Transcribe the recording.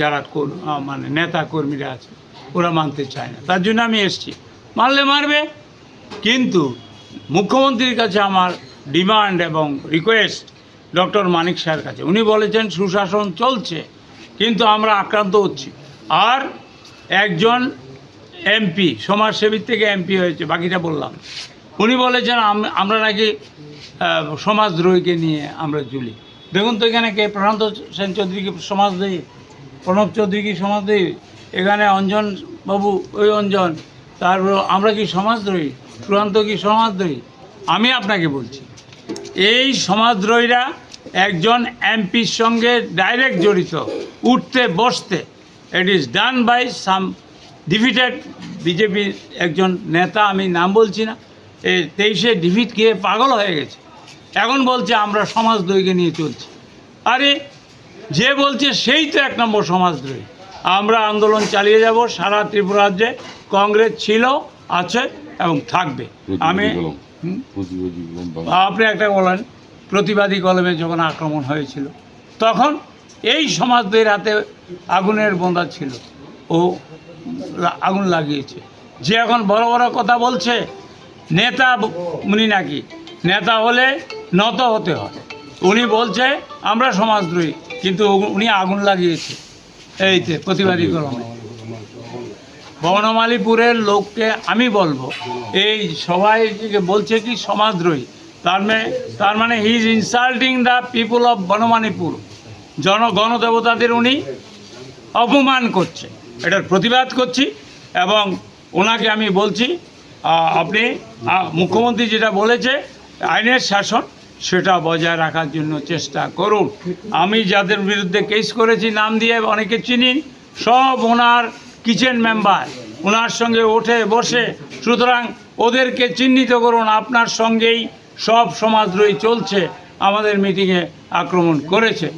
যারা মানে নেতা কর্মীরা আছে, ওরা মানতে চায় না। তার জন্য আমি এসছি। মারলে মারবে, কিন্তু মুখ্যমন্ত্রীর কাছে আমার ডিমান্ড এবং রিকোয়েস্ট ডক্টর মানিক স্যার কাছে। উনি বলেছেন, সুশাসন চলছে, কিন্তু আমরা আক্রান্ত হচ্ছি। আর একজন এমপি, সমাজসেবীর থেকে এমপি হয়েছে, বাকিটা বললাম। উনি বলেছেন আমরা নাকি সমাজদ্রোহীকে নিয়ে আমরা জুলি দেখুন তো এখানে কে? প্রশান্ত সেন চৌধুরী কি সমাজদ্রোহী? প্রণব চৌধুরী কি এখানে অঞ্জন বাবু, ওই অঞ্জন। তারপর আমরা কি সমাজদ্রোহী? চূড়ান্ত কি সমাজদ্রোহী? আমি আপনাকে বলছি, এই সমাজদ্রোহীরা একজন এমপির সঙ্গে ডাইরেক্ট জড়িত, উঠতে, বসতে। It is done by some defeated বিজেপির একজন নেতা, আমি নাম বলছি না। এই তেইশে ডিফিট খেয়ে পাগল হয়ে গেছে। এখন বলছে আমরা সমাজদ্রোহীকে নিয়ে চলছি। আরে যে বলছে সেই তো এক নম্বর সমাজদ্রোহী। আমরা আন্দোলন চালিয়ে যাব সারা ত্রিপুরা রাজ্যে কংগ্রেস ছিল আছে এবং থাকবে। আমি। আপনি একটা বলেন প্রতিবাদী কলমে যখন আক্রমণ হয়েছিল তখন এই সমাজদের হাতে আগুনের বোঁদা ছিল। ও আগুন লাগিয়েছে। যে এখন বড় বড় কথা বলছে নেতা উনি নাকি? নেতা হলে নত হতে হয়। উনি বলছে, আমরা সমাজদ্রোহী। কিন্তু উনি আগুন লাগিয়েছে। এইতে প্রতিবাদী কলমে বনমালীপুরের লোককে আমি বলব, এই সবাই বলছে কি সমাজদ্রোহী? তার মানে তার মানে he is insulting the people of Banamalipur. জন, গণদেবতাদের উনি অপমান করছে। এটার প্রতিবাদ করছি এবং ওনাকে আমি বলছি আপনি মুখ্যমন্ত্রী যেটা বলেছে, আইনের শাসন সেটা বজায় রাখার জন্য চেষ্টা করুন। আমি যাদের বিরুদ্ধে কেস করেছি, নাম দিয়ে অনেকে চিনি, সব ওনার কিচেন মেম্বার ওনার সঙ্গে ওঠে, বসে। সুতরাং ওদেরকে চিহ্নিত করুন, আপনার সঙ্গেই সব সমাজদ্রোহী চলছে। আমাদের মিটিংয়ে আক্রমণ করেছে।